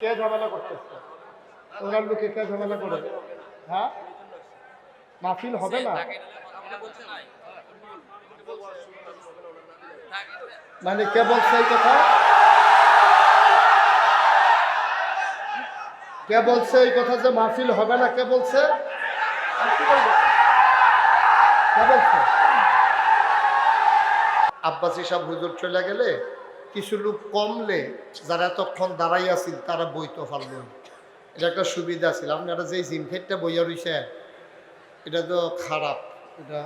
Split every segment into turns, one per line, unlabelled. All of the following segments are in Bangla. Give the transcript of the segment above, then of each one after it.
কে ঝামেলা করতেছে ওনার লোকে কে ঝামেলা করে হ্যাঁ? মাহফিল হবে না? মানে কে বলছে এই কথা? কে বলছে এই কথা যে মাহফিল হবে না? কে বলছে? কে বলছে? আব্বাসী সাহেব হুজুর চলে গেলে কিছু লোক কমলে যারা এতক্ষণ দাঁড়াই আছিল, তারা বইতে পারল। এটা একটা সুবিধা ছিল আপনারা যে জিমখেটটা বইয়া রইছে, এটা তো খারাপ। এটা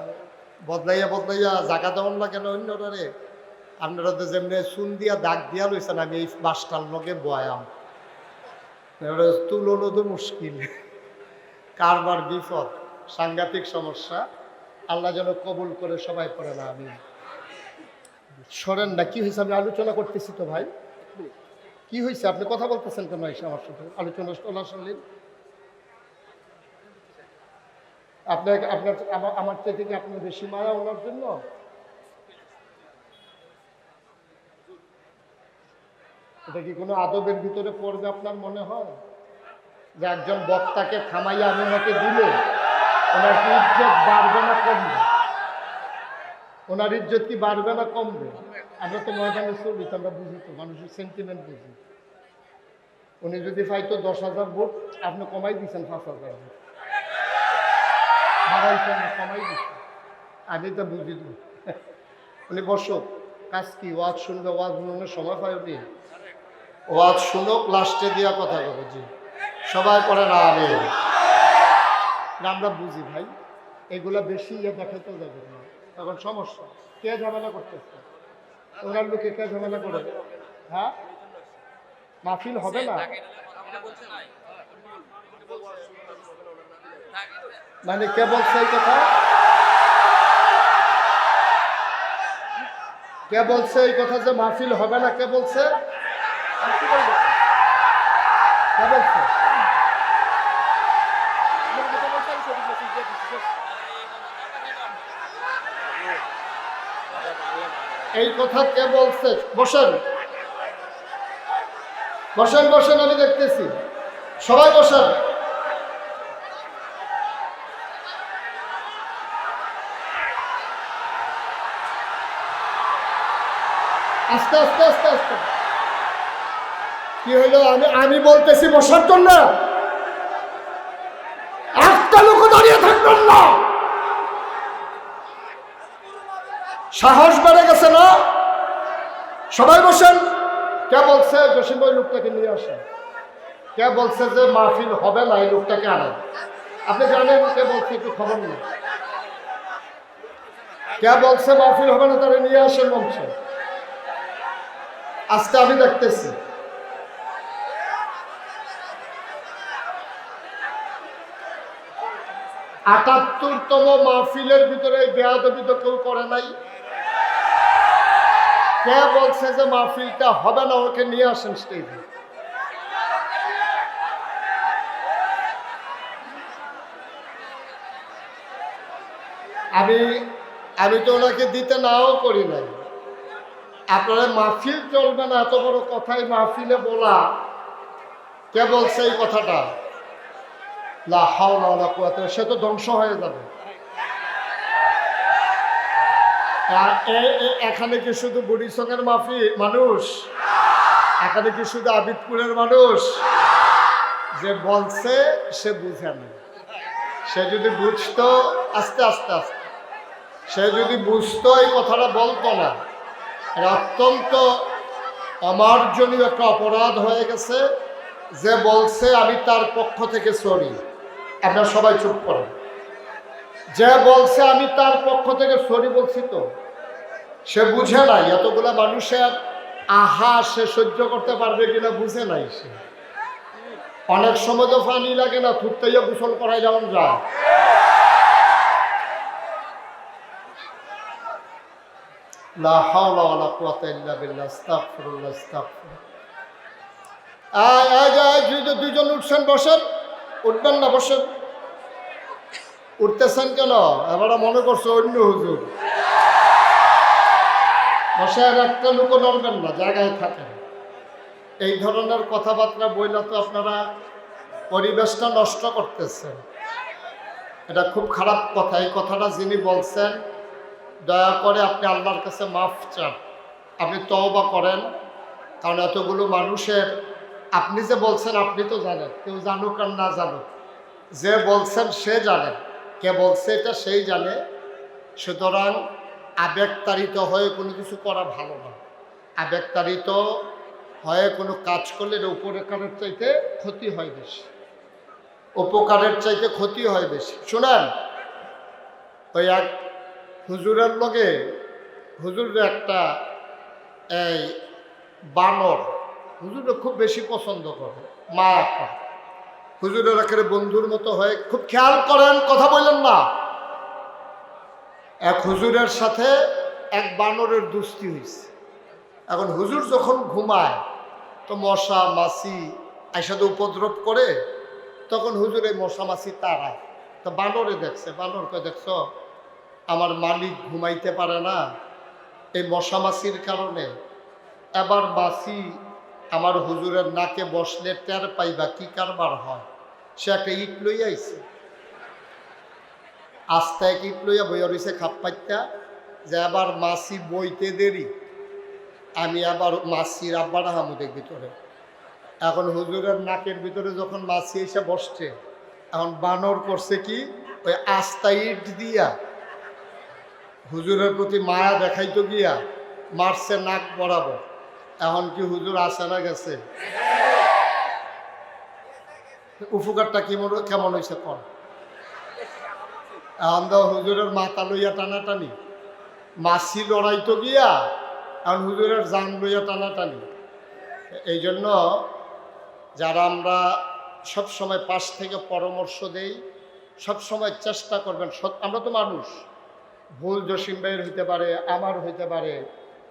বদলাইয়া বদলাইয়া জায়গা দেওয়ান লাগে না অন্যটারে আপনারা তো যেমনি চুন দিয়া দাগ দিয়া লইছেন, আমি এই বাসটার লগে বয়াম। তুলনো তো মুশকিল। কারবার বিপদ, সাংঘাতিক সমস্যা। আল্লাহ যেন কবুল করে সবাই পড়ে না আমি সরেন না, কি হয়েছে? আমি আলোচনা করতেছি তো ভাই। কি হয়েছে? আপনি কথা বলতেছেন কেন এসে আমার সাথে? আলোচনা টলা শুনলেন আপনার আপনার, আমার আমার থেকে কি আপনার বেশি মায়া ওনার জন্য? এটা কি কোনো আদবের ভিতরে পড়বে আপনার মনে হয়? যে একজন বক্তাকে থামাইয়া আমি ওনাকে দিলে ওনার কি ইজ্জত বাড়বে না কমবে? ওনার ইজ্জত কি বাড়বে না কমবে? আমরা তো ময়দানে চলি তো আমরা বুঝি তো, মানুষের সেন্টিমেন্ট বুঝি। উনি যদি পাইতো দশ হাজার ভোট, আপনি কমাই দিয়েছেন পাঁচ হাজার ভোট। বাড়াইছেন কমাই দিচ্ছেন আমি তো বুঝি তো। উনি বসো, কাজ কি? ওয়াজ শুনবে ওয়াজ শুনবে সময় পাই উনি? ওয়াজ শুনুক, লাস্টে দিয়া কথা বলো জি। সবাই করে না আমি আমরা বুঝি ভাই, এগুলা বেশি ইয়ে দেখাতেও যাবে না। তখন সমস্যা। কে ঝামেলা করতেছে? ওনার লোকে কে ঝামেলা করে? হ্যাঁ? মাহফিল হবে না? মানে কে বলছে এই কথা? কে বলছে এই কথা যে মাহফিল হবে না? কে বলছে? কে বলছে? এই কথা কে বলছে? বসেন। বসেন বসেন, আমি দেখতেছি। সবাই বসেন। আস্তে আস্তে আস্তে আস্তে। কি হইল? আমি আমি বলতেছি বসার জন্য একটা লোক দাঁড়িয়ে থাকবেন না সাহস বেড়ে গেছে না? সবাই বসেন। কে বলছে জসিম ভাই লোকটাকে নিয়ে আসেন? কে বলছে যে মাহফিল হবে না, এই লোকটাকে আনেন? আপনি জানেন কে বলছে, একটু খবর নেই কে বলছে মাহফিল হবে না তারা নিয়ে আসেন মঞ্চে। আজকে আমি দেখতেছি। আটাত্তরতম মাহফিলের ভিতরে এই বেয়াদবি তো কেউ করে নাই। কে বলছে যে মাহফিলটা হবে না, ওকে নিয়ে আসেন স্টেজে আমি আমি তো ওনাকে দিতে নাও করি নাই। আপনারা মাহফিল চলবে না, এত বড় কথাই মাহফিলে বলা। কে বলছে এই কথাটা? সে তো ধ্বংস হয়ে যাবে। এখানে কি শুধু বুড়িসঙ্গের মাফি মানুষ? এখানে কি শুধু আবিদপুরের মানুষ? যে বলছে, সে বুঝে না। সে যদি বুঝতো, আস্তে আস্তে আস্তে। সে যদি বুঝতো, এই কথাটা বলতো না। এটা অত্যন্ত অমার্জনীয় একটা অপরাধ হয়ে গেছে। যে বলছে, আমি তার পক্ষ থেকে সরি। আপনারা সবাই চুপ করেন। যে বলছে, আমি তার পক্ষ থেকে সরি বলছি তো। সে বুঝে নাই, এতগুলা মানুষের আহা, সে সহ্য করতে পারবে কিনা বুঝে নাই সে। অনেক সময় তো পানি লাগে না থুততেই গোসল করাই যেমন যায়। দুইজন উঠছেন, বসেন। উঠবেন না, বসেন। উঠতেছেন কেন? এবারে মনে করছ অন্য হুজুর। বসে আর একটা লোক নড়বেন না, জায়গায় থাকেন। এই ধরনের কথাবার্তা বইলে তো আপনারা পরিবেশটা নষ্ট করতেছেন। এটা খুব খারাপ কথা, এই কথাটা যিনি বলছেন, দয়া করে আপনি আল্লাহর কাছে মাফ চান। আপনি তওবা করেন, কারণ এতগুলো মানুষের, আপনি যে বলছেন আপনি তো জানেন, কেউ জানুক আর না জানুক। যে বলছেন সে জানে। কে বলছে এটা সেই জানে। সুতরাং আবেগতাড়িত হয়ে কোনো কিছু করা ভালো না। আবেগতাড়িত হয়ে কোনো কাজ করলে উপকারের চাইতে ক্ষতি হয় বেশি। উপকারের চাইতে ক্ষতি হয় বেশি। শোনেন, ওই এক হুজুরের লগে, হুজুরের একটা এই বানর হুজুরে খুব বেশি পছন্দ করে, মা হুজুরের একেবারে বন্ধুর মতো হয়ে খুব খেয়াল করেন, কথা বললেন না। এক হুজুরের সাথে এক বানরের দুস্তি হয়েছে এখন হুজুর যখন ঘুমায়, তো মশা, মাছি একসাথে উপদ্রব করে, তখন হুজুর মশা, মাছি তাড়ায়। তো বানরে দেখছে বানরকে দেখছ, আমার মালিক ঘুমাইতে পারে না। এই মশা, মাছির কারণে এবার মাছি আমার হুজুরের নাকে বসলে টের পাইবা, কি কারবার হয়? সে একটা ইট লই আইছে। আস্তে এক ইট লইয়া বইয়া রয়েছে খাপ পাইতা যে আবার মাসি বইতে দেরি। আমি আবার মাসির আব্বার হামুদের ভিতরে। এখন হুজুরের নাকের ভিতরে যখন মাছি এসে বসছে, এখন বানর করছে কি? ওই আস্তা ইট দিয়া। হুজুরের প্রতি মায়া দেখাইতো গিয়া মারছে নাক বরাবর। এখন কি হুজুর আসে না গেছে? উপকারটা কেমন কেমন হয়েছে কর আমরা হুজুরের মাথা লইয়া টানাটানি। মাছি লড়াইতো গিয়া এখন হুজুরের জান লইয়া টানাটানি। এই জন্য যারা আমরা সব সময় পাশ থেকে পরামর্শ দেই, সব সময় চেষ্টা করবেন আমরা তো মানুষ। ভুল জসিম ভাইয়ের হইতে পারে, আমার হইতে পারে,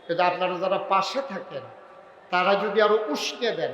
কিন্তু আপনারা যারা পাশে থাকেন, তারা যদি আরও উস্কে দেন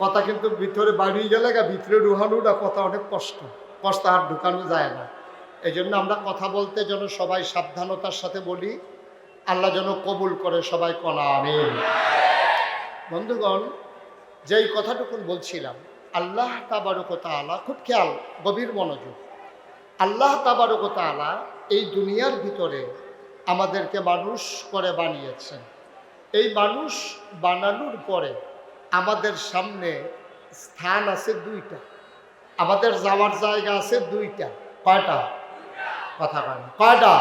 কথা কিন্তু ভিতরে বাড়িয়ে গেলে গা, ভিতরে ডুহানোটা কথা অনেক কষ্ট। কষ্ট আর ঢুকানো যায় না। এই জন্য আমরা কথা বলতে যেন সবাই সাবধানতার সাথে বলি, আল্লাহ যেন কবুল করে সবাই কলা আমি বন্ধুগণ, যেই কথাটুকুন বলছিলাম, আল্লাহ তাবারক তাআলা খুব খেয়াল, গভীর মনোযোগ। আল্লাহ তাবারক তাআলা এই দুনিয়ার ভিতরে আমাদেরকে মানুষ করে বানিয়েছেন। এই মানুষ বানানোর পরে আমাদের সামনে স্থান আছে দুইটা। আমাদের যাওয়ার জায়গা আছে দুইটা। কয়টা? কথা কয় কয়টা?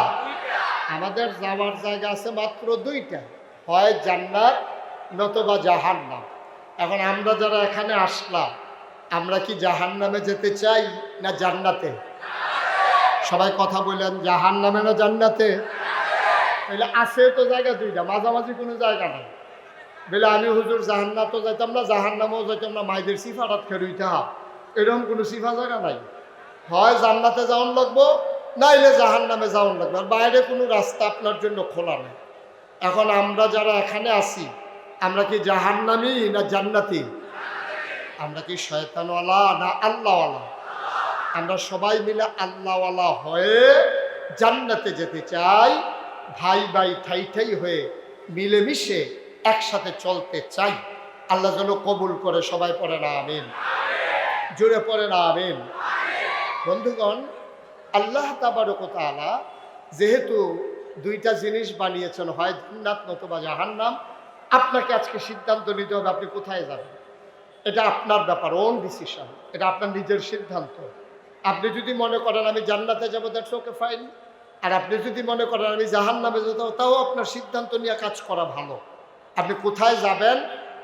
আমাদের যাওয়ার জায়গা আছে মাত্র দুইটা। হয় জান্নাত, নতবা জাহান্নাম। এখন আমরা যারা এখানে আসলাম, আমরা কি জাহান্নামে যেতে চাই না জান্নাতে? সবাই কথা বললেন জাহান্নামে না জান্নাতে? তাহলে আছে তো জায়গা দুইটা, মাঝামাঝি কোনো জায়গা নাই। বলে আমি হুজুর জাহান্নাতও যাইতাম না, জাহান্নামেও যাইতাম না, মাইদের সিফাটাত খেরুইতে হা। এরকম কোনো সিফা জায়গা নাই। হয় জান্নাতে যাওয়ান লাগবো, নাইলে জাহান্নামে যাওয়ান লাগবে। আর বাইরে কোনো রাস্তা আপনার জন্য খোলা নেই। এখন আমরা যারা এখানে আছি, আমরা কি জাহান্নামি না জান্নাতি? আমরা কি শয়তানওয়ালা না আল্লাহওয়ালা? আমরা সবাই মিলে আল্লাহওয়ালা হয়ে জান্নাতে যেতে চাই ভাই ভাই ঠাই ঠাই হয়ে মিলেমিশে একসাথে চলতে চাই। আল্লাহ যেন কবুল করে, সবাই পড়ে না, আমিন। জোরে পড়ে না, আমিন। বন্ধুগণ, আল্লাহ তাবারক তাআলা যেহেতু দুইটা জিনিস বানিয়েছেন, হয় জান্নাত নতুবা জাহান্নাম, আপনাকে আজকে সিদ্ধান্ত নিতে হবে আপনি কোথায় যাবেন। এটা আপনার ব্যাপার ওন ডিসিশন এটা আপনার নিজের সিদ্ধান্ত। আপনি যদি মনে করেন আমি জান্নাতে যাব দ্যাটস ওকে ফাইন আর আপনি যদি মনে করেন আমি জাহান নামে যেতে তাও আপনার সিদ্ধান্ত নিয়ে কাজ করা ভালো। আপনি কোথায় যাবেন,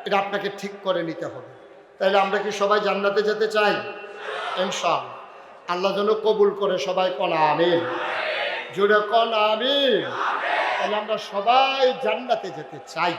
এটা আপনাকে ঠিক করে নিতে হবে। তাহলে আমরা কি সবাই জান্নাতে যেতে চাই? ইনশাল আল্লাহ যেন কবুল করে সবাই কনা, আমিন। জোরে কলা আমিন। তাহলে আমরা সবাই জান্নাতে যেতে চাই।